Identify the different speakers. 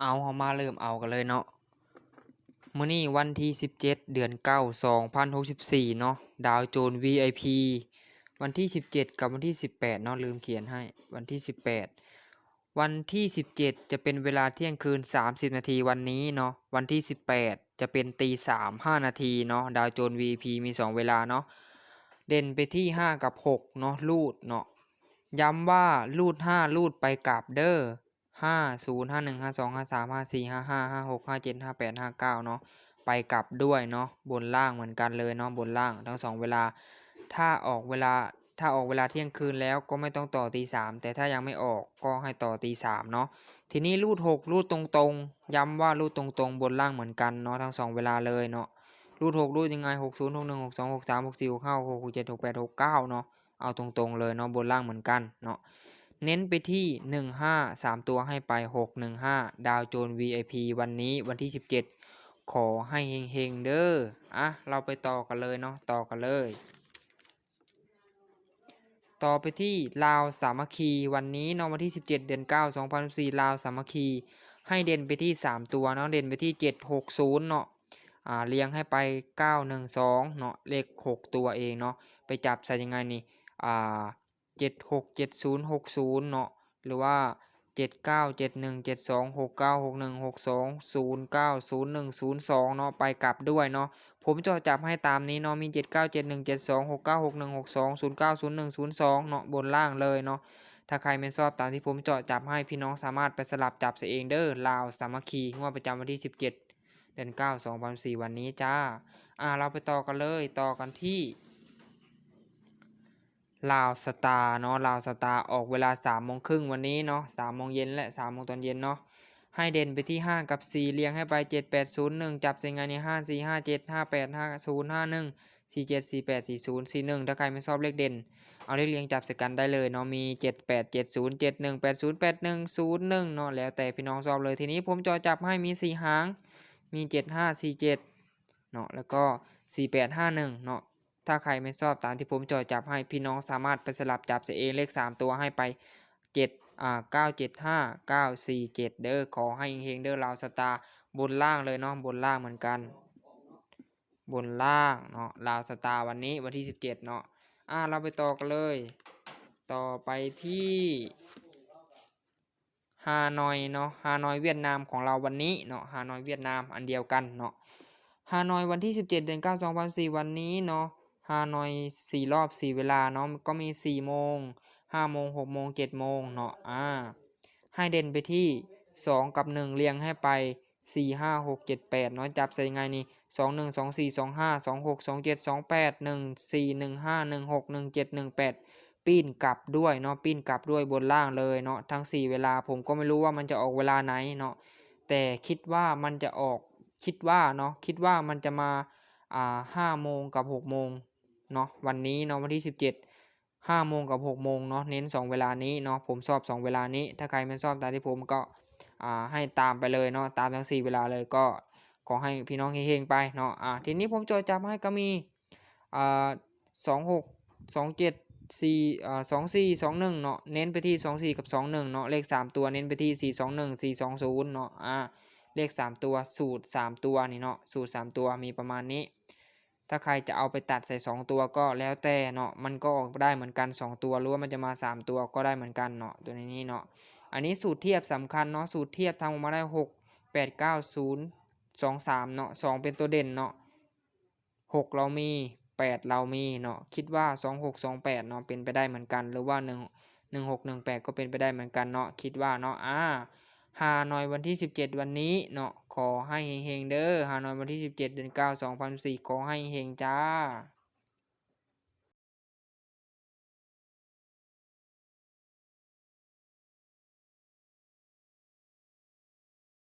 Speaker 1: เอาเฮามาเริ่มเอากันเลยเนาะมื้อนี้วันที่ 17 เดือน9 2064เนาะดาวโจน VIP วันที่ 17 กับวันที่ 18เนาะลืมเขียนให้วันที่ 18 วันที่ 17 จะเป็นเวลาเที่ยงคืน 30 นาทีวันนี้เนาะวันที่ 18 จะเป็นตี3 5นาทีเนาะดาวโจน VIP มี 2 เวลาเนาะเด่นไปที่ 5 กับ 6 เนาะรูดเนาะย้ำว่ารูด5รูดไปกับเด้อ ห้าศูนย์ห้าหนึ่งห้าสองห้าสามห้าสี่ห้าห้าห้าหกห้าเจ็ดห้าแปดห้าเก้าเนาะไปกลับด้วยเนาะบนล่างเหมือนกันเลยเนาะบนล่างทั้งสองเวลา ถ้าออกเวลาถ้าออกเวลาเที่ยงคืนแล้วก็ไม่ต้องต่อตีสามแต่ถ้ายังไม่ออกก็ให้ต่อตีสามเนาะทีนี้รูดหกรูดตรงๆ ย้ำว่ารูดตรงๆ บนล่างเหมือนกันเนาะทั้งสองเวลาเลยเนาะรูดหกรูดยังไงหกศูนย์หกหนึ่งหกสองหกสามหกสี่หกห้าหกหกเจ็ดหกแปดหกเก้าเนาะเอาตรงๆเลยเนาะบนล่างเหมือนกันเนาะ เน้นไปที่ 15 3 ตัวให้ไป 615 ดาวโจน VIP วันนี้วันที่ 17 ขอให้เฮงๆเด้อ อะ เราไปต่อกันเลยเนาะ ต่อกันเลย ต่อไปที่ลาวสามัคคี วันนี้เนาะวันที่ 17 เดือน 9 2014ลาวสามัคคี ให้เด่นไปที่ 3 ตัวเนาะ เด่นไปที่ 760 เนาะอ่าเรียงให้ไป 912 เนาะ เลข 6 ตัวเองเนาะ ไปจับใส่ยังไงนี่ อ่า เจ็ดหกเจ็ดศูนย์หกศูนย์เนาะหรือว่าเจ็ดเก้าเจ็ดหนึ่งเจ็ดสองหกเก้าหกหนึ่งหกสองศูนย์เก้าศูนย์หนึ่งศูนย์สองเนาะไปกลับด้วยเนาะผมจะจับให้ตามนี้เนาะมีเจ็ดเก้าเจ็ดหนึ่งเจ็ดสองหกเก้าหกหนึ่งหกสองศูนย์เก้าศูนย์หนึ่งศูนย์สองเนาะบนล่างเลยเนาะถ้าใครไม่ชอบตามที่ผมเจาะจับให้พี่น้องสามารถไปสลับจับเสียเองเด้อลาวสามัคคีงวดประจำวันที่สิบเจ็ดเดือนเก้าสองพันสี่วันนี้จ้า อ่าเราไปต่อกันเลยต่อกันที่ ลาวสตาร์เนาะลาวสตาร์ออกเวลา3ามโมงครึ่งวันนี้เนาะสามโมงเย็นและ3ามโมงตอนเย็นเนาะให้เด่นไปที่ 5 กับ 4เรียงให้ไป 7 8 0 1 จับเสียงไงใน5 4 5 7 5 8 5 0 5 1 4 7 4 8 4 0 4 1 ถ้าใครไม่ชอบเลขเด่น เอาเลขเรียงจับสกันได้เลยเนาะมี 7 8 7 0 7 1 8 0 8 1 0 1เนาะแล้วแต่พี่น้องชอบเลยทีนี้ผมจอจับให้มี 4 หาง มี 7 5 4 7เนาะแล้วก็ 4 8 5 1เนาะ ถ้าใครไม่ชอบตามที่ผมจอจับให้พี่น้องสามารถไปสลับจับเสียเองเลข 3 ตัวให้ไป7อ่า9 7 5 9 4 7 เด้อขอให้เฮงเด้อลาวสตาร์บนล่างเลยเนาะบนล่างเหมือนกัน บนล่างเนาะลาวสตาร์วันนี้วันที่ 17 เนาะอ่าเราไปต่อกันเลย ต่อไปที่ฮานอยเนาะฮานอยเวียดนามของเราวันนี้เนาะฮานอยเวียดนามอันเดียวกันเนาะฮานอยวันที่ 17 เดือน9 2004วันนี้เนาะ ฮานอยสี่รอบสี่เวลาเนาะก็มีสี่โมงห้าโมงหกโมงเจ็ดโมงเนาะอ่าให้เด่นไปที่สองกับหนึ่งเรียงให้ไปสี่ห้าหกเจ็ดแปดเนาะจับใส่ไงนี่สองหนึ่งสองสี่สองห้าสองหกสองเจ็ดสองแปดหนึ่งสี่หนึ่งห้าหนึ่งหกหนึ่งเจ็ดหนึ่งแปดปิ้นกลับด้วยเนาะปิ้นกลับด้วยบนล่างเลยเนาะทั้งสี่เวลาผมก็ไม่รู้ว่ามันจะออกเวลาไหนเนาะแต่คิดว่ามันจะออกคิดว่าเนาะคิดว่ามันจะมาอ่าห้าโมงกับหกโมง เนาะวันนี้เนาะวันที่ 17 5โมงกับ6โมงเนาะเน้น 2 เวลานี้เนาะผมชอบ 2 เวลานี้ ถ้าใครไม่ชอบตามที่ผมก็อ่าให้ตามไปเลยเนาะตามทั้ง 4 เวลาเลยก็ขอให้พี่น้องเฮงๆไปเนาะอ่าทีนี้ผมจดจำให้ก็มีอ่าสองหกสองเจ็ดสี่อ่าสองสี่สองหนึ่งเนาะเน้นไปที่สองสี่กับสองหนึ่งเนาะเลขสามตัวเน้นไปที่สี่สองหนึ่งสี่สองศูนย์เนาะอ่าเลขสามตัวสูตรสามตัวนี่เนาะสูตรสามตัวมีประมาณนี้ ถ้าใครจะเอาไปตัดใส่ 2 ตัวก็แล้วแต่เนาะมันก็ออกได้เหมือนกัน 2 ตัวหรือว่ามันจะมา 3 ตัวก็ได้เหมือนกันเนาะตัวนี้เนาะอันนี้สูตรเทียบสำคัญเนาะสูตรเทียบทำออกมาได้ 6 8 9 0 2 3เนาะ2เป็นตัวเด่นเนาะ6เรามี 8 เรามีเนาะคิดว่า 2 6 2 8เนาะเป็นไปได้เหมือนกัน หรือว่า 1 1 6 1 8 ก็เป็นไปได้เหมือนกันเนาะคิดว่าเนาะอ่า ฮานอยวันที่ 17 วันนี้เนาะขอให้เฮงเด้อฮานอยวันที่ 17 เดือน9 2004ขอให้เฮงจ้า